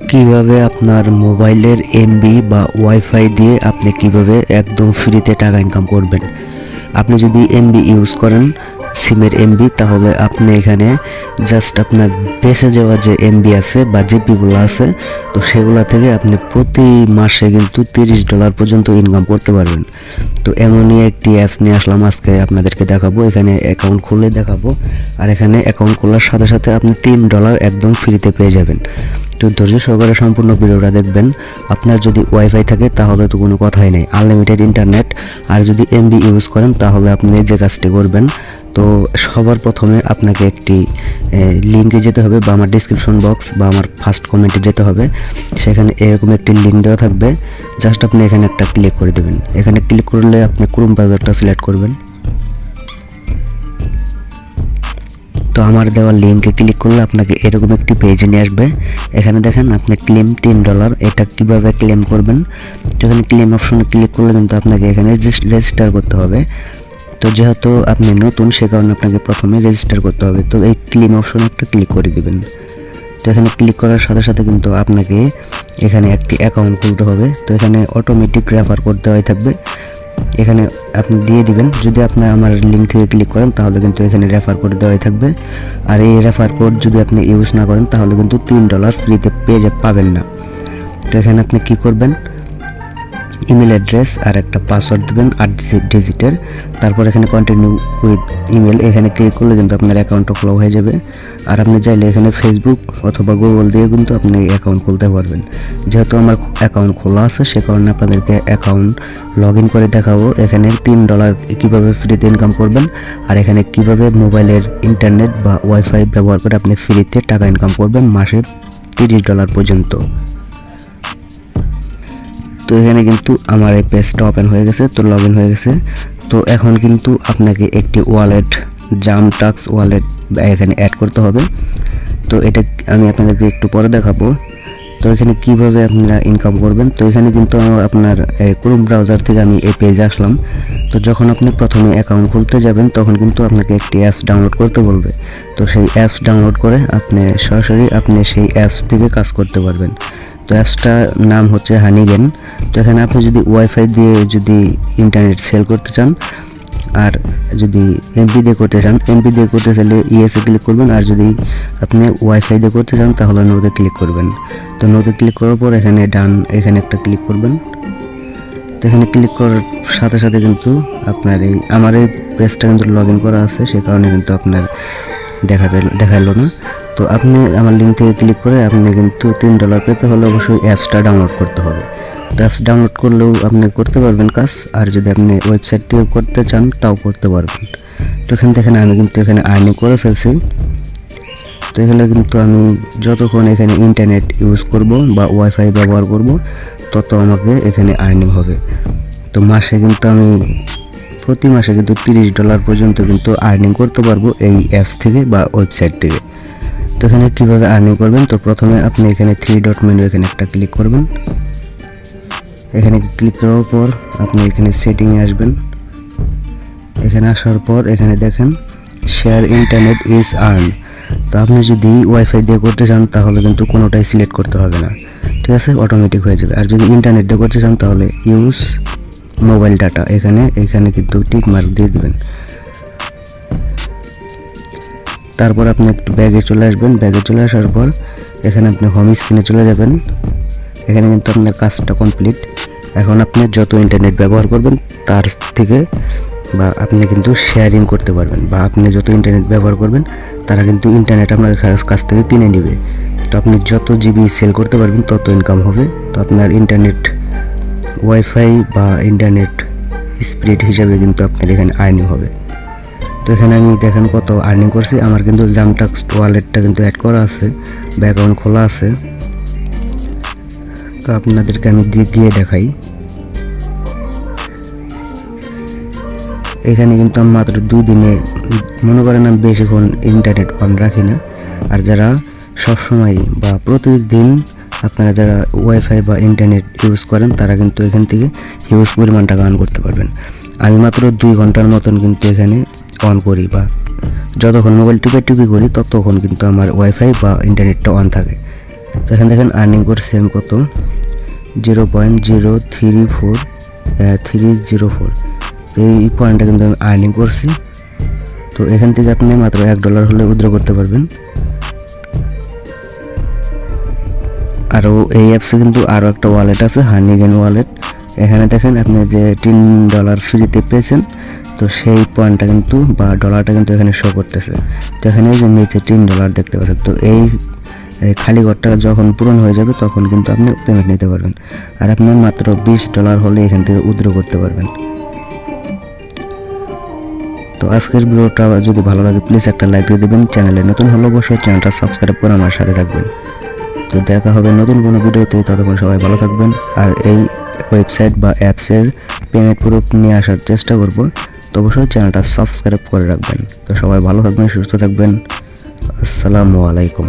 কীভাবে আপনার মোবাইলের এমবি বা ওয়াইফাই দিয়ে আপনি কীভাবে একদম ফ্রিতে টাকা ইনকাম করবেন? আপনি যদি এমবি ইউজ করেন সিমের এমবি তাহলে আপনি এখানে জাস্ট আপনার বেঁচে যাওয়া যে এমবি আছে বা জিপিগুলো আছে, তো সেগুলো থেকে আপনি প্রতি মাসে কিন্তু তিরিশ ডলার পর্যন্ত ইনকাম করতে পারবেন। তো এমনই একটি অ্যাপস নিয়ে আসলাম আজকে আপনাদেরকে দেখাবো। এখানে অ্যাকাউন্ট খুলে দেখাবো। আর এখানে অ্যাকাউন্ট খোলার সাথে সাথে আপনি তিন ডলার একদম ফ্রিতে পেয়ে যাবেন। তো ধৈর্য সহকারে সম্পূর্ণ ভিডিওটা দেখবেন। আপনার যদি ওয়াইফাই থাকে, তাহলে তো কোনো কথাই নেই। আনলিমিটেড ইন্টারনেট আর যদি এমবি ইউজ করেন, তাহলে আপনি যে কাজটি করবেন, তো সবার প্রথমে আপনাকে একটি লিঙ্কে যেতে হবে বা আমার ডিসক্রিপশন বক্স বা আমার ফার্স্ট কমেন্টে যেতে হবে। সেখানে এরকম একটি লিঙ্ক দেওয়া থাকবে। জাস্ট আপনি এখানে একটা ক্লিক করে দেবেন। এখানে ক্লিক করলে আপনি ক্রোম ব্রাউজারটা সিলেক্ট করবেন। তো আমার দেওয়া লিঙ্কে ক্লিক করলে আপনাকে এরকম একটি পেজে নিয়ে আসবে। এখানে দেখেন আপনি ক্লেম তিন ডলার এটা কীভাবে ক্লেম করবেন? তো এখানে ক্লেম অপশনে ক্লিক করলে কিন্তু আপনাকে এখানে রেজিস্টার করতে হবে। তো যেহেতু আপনি নতুন, সে কারণে আপনাকে প্রথমে রেজিস্টার করতে হবে। তো এই ক্লেম অপশনে একটা ক্লিক করে দেবেন। তো এখানে ক্লিক করার সাথে সাথে কিন্তু আপনাকে এখানে একটি অ্যাকাউন্ট খুলতে হবে। তো এখানে অটোমেটিক রেফার কোড দেওয়াই থাকবে। এখানে আপনি দিয়ে দিবেন। যদি আপনি আমার লিঙ্ক থেকে ক্লিক করেন, তাহলে কিন্তু এখানে রেফার কোড দেওয়াই থাকবে। আর এই রেফার কোড যদি আপনি ইউজ না করেন, তাহলে কিন্তু তিন ডলার ফ্রিতে পেয়ে পাবেন না। তো এখানে আপনি কী করবেন? ইমেল অ্যাড্রেস আর একটা পাসওয়ার্ড দেবেন আট ডিজিটের তারপর এখানে কন্টিনিউ উইথ ইমেল এখানে ক্লিক করলে কিন্তু আপনার অ্যাকাউন্টটা খোলা হয়ে যাবে। আর আপনি চাইলে এখানে ফেসবুক অথবা গুগল দিয়ে কিন্তু আপনি অ্যাকাউন্ট খুলতে পারবেন। যেহেতু আমার অ্যাকাউন্ট খোলা আছে, সে কারণে আপনাদেরকে অ্যাকাউন্ট লগ ইন করে দেখাবো। এখানে তিন ডলার কীভাবে ফ্রিতে ইনকাম করবেন, আর এখানে কীভাবে মোবাইলের ইন্টারনেট বা ওয়াইফাই ব্যবহার করে আপনি ফ্রিতে টাকা ইনকাম করবেন মাসে তিরিশ ডলার পর্যন্ত। তো এখানে কিন্তু আমার এই পেজটা ওপেন হয়ে গেছে, তো লগ হয়ে গেছে। তো এখন কিন্তু আপনাকে একটি ওয়ালেট জাম টাক্স ওয়ালেট এখানে অ্যাড করতে হবে। তো এটা আমি আপনাদেরকে একটু পরে দেখাবো। তো এখানে কীভাবে আপনারা ইনকাম করবেন? তো এখানে কিন্তু আপনার ক্রোম ব্রাউজার থেকে আমি এই পেজে আসলাম। তো যখন আপনি প্রথমে অ্যাকাউন্ট খুলতে যাবেন, তখন কিন্তু আপনাকে একটি অ্যাপস ডাউনলোড করতে বলবে। তো সেই অ্যাপস ডাউনলোড করে আপনি, সরাসরি আপনি সেই অ্যাপস থেকে কাজ করতে পারবেন। তো অ্যাপসটার নাম হচ্ছে হানিগেন তো এখানে আপনি যদি ওয়াইফাই দিয়ে যদি ইন্টারনেট সেল করতে চান আর যদি এমপি দিয়ে করতে চান এমপি দিয়ে করতে চাইলে ইএসএ ক্লিক করবেন। আর যদি আপনি ওয়াইফাই দিয়ে করতে চান, তাহলে নোতে ক্লিক করবেন। তো নোতে ক্লিক করার পর এখানে ডান, এখানে একটা ক্লিক করবেন। তো এখানে ক্লিক করার সাথে সাথে কিন্তু আপনার এই, আমার এই পেজটা কিন্তু লগ ইন করা আছে, সে কারণে কিন্তু আপনার দেখা দেখাল না। তো আপনি আমার লিঙ্ক থেকে ক্লিক করে আপনি কিন্তু তিন ডলার পেতে হলে অবশ্যই অ্যাপসটা ডাউনলোড করতে হবে। অ্যাপস ডাউনলোড করলেও আপনি করতে পারবেন কাজ, আর যদি আপনি ওয়েবসাইট থেকে করতে চান, তাও করতে পারবেন। তো এখানে দেখেন আমি কিন্তু এখানে আর্নিং করে ফেলছি। তো এখানে কিন্তু আমি যতক্ষণ এখানে ইন্টারনেট ইউজ করব বা ওয়াইফাই ব্যবহার করব, তত আমাকে এখানে আর্নিং হবে। তো মাসে কিন্তু আমি, প্রতি মাসে কিন্তু তিরিশ ডলার পর্যন্ত কিন্তু আর্নিং করতে পারব এই অ্যাপস থেকে বা ওয়েবসাইট থেকে। তো এখানে কীভাবে আর্নিং করবেন? তো প্রথমে আপনি এখানে থ্রি ডট মেনু এখানে একটা ক্লিক করবেন। এখানে ক্লিক করার পর আপনি এখানে সেটিংয়ে আসবেন। এখানে আসার পর এখানে দেখেন শেয়ার ইন্টারনেট ইজ আর্ন তো আপনি যদি ওয়াইফাই দিয়ে করতে চান, তাহলে কিন্তু কোনোটাই সিলেক্ট করতে হবে না। ঠিক আছে? অটোমেটিক হয়ে যাবে। আর যদি ইন্টারনেট দিয়ে করতে চান, তাহলে ইউজ মোবাইল ডাটা এখানে এখানে কিন্তু টিক মার্ক দিয়ে দেবেন। তারপর আপনি একটু ব্যাগে চলে আসবেন। ব্যাগে চলে আসার পর এখানে আপনি হোম স্ক্রিনে চলে যাবেন। এখানে কিন্তু আপনার কাজটা কমপ্লিট এখন আপনি যত ইন্টারনেট ব্যবহার করবেন, তার থেকে বা আপনি কিন্তু শেয়ারিং করতে পারবেন বা আপনি যত ইন্টারনেট ব্যবহার করবেন, তারা কিন্তু ইন্টারনেট আপনার কাছ- থেকে কিনে নেবে। তো আপনি যত জিবি সেল করতে পারবেন, তত ইনকাম হবে। তো আপনার ইন্টারনেট ওয়াইফাই বা ইন্টারনেট স্পিড হিসাবে কিন্তু আপনার এখানে আর্নিং হবে। তো এখানে আমি দেখেন কত আর্নিং করছি। আমার কিন্তু জামটাক্স ওয়ালেটটা কিন্তু অ্যাড করা আছে বা অ্যাকাউন্ট খোলা আছে। তো আপনাদেরকে আমি দিয়ে দেখাই। এখানে কিন্তু আমি মাত্র দুদিনে মনে করেন আমি বেশিক্ষণ ইন্টারনেট অন রাখি না। আর যারা সবসময় বা প্রতিদিন আপনারা যারা ওয়াইফাই বা ইন্টারনেট ইউজ করেন, তারা কিন্তু এখান থেকে হিউজ পরিমাণ টাকা অন করতে পারবেন। আমি মাত্র দুই ঘণ্টার মতন কিন্তু এখানে অন করি বা যতক্ষণ মোবাইল টিপে টিপি করি, ততক্ষণ কিন্তু আমার ওয়াইফাই বা ইন্টারনেটটা অন থাকে। এখানে দেখেন আর্নিং করছি আমি কত? Zero point zero three four three zero four তো এই পয়েন্টটা কিন্তু আমি আর্নিং করছি। তো এখান থেকে আপনি মাত্র এক ডলার হলে উইথড্র করতে পারবেন। আরও এই অ্যাপসে কিন্তু আরও একটা ওয়ালেট আছে হানিগেন ওয়ালেট এখানে দেখেন আপনি যে তিন ডলার ফ্রিতে পেয়েছেন, তো সেই পয়েন্টটা কিন্তু বা ডলারটা কিন্তু এখানে শো করতেছে। তো এখানে যে নিচে তিন ডলার দেখতে পাচ্ছেন। তো এই খালি ঘরটা যখন পূরণ হয়ে যাবে, তখন কিন্তু আপনি পেমেন্ট নিতে পারবেন। আর আপনি মাত্র বিশ ডলার হলে এখান থেকে উইথড্র করতে পারবেন। তো আজকের ভিডিওটা যদি ভালো লাগে প্লিজ একটা লাইক দিয়ে দেবেন। চ্যানেলে নতুন হলে অবশ্যই চ্যানেলটা সাবস্ক্রাইব করে আমার সাথে থাকবেন। তো দেখা হবে নতুন কোনো ভিডিওতে, ততক্ষণ সবাই ভালো থাকবেন। আর এই ওয়েবসাইট বা অ্যাপসের পেমেন্ট প্রুফ নিয়ে আসার চেষ্টা করব, তো অবশ্যই চ্যানেলটা সাবস্ক্রাইব করে রাখবেন। তো সবাই ভালো থাকবেন, সুস্থ থাকবেন। আসসালামু আলাইকুম।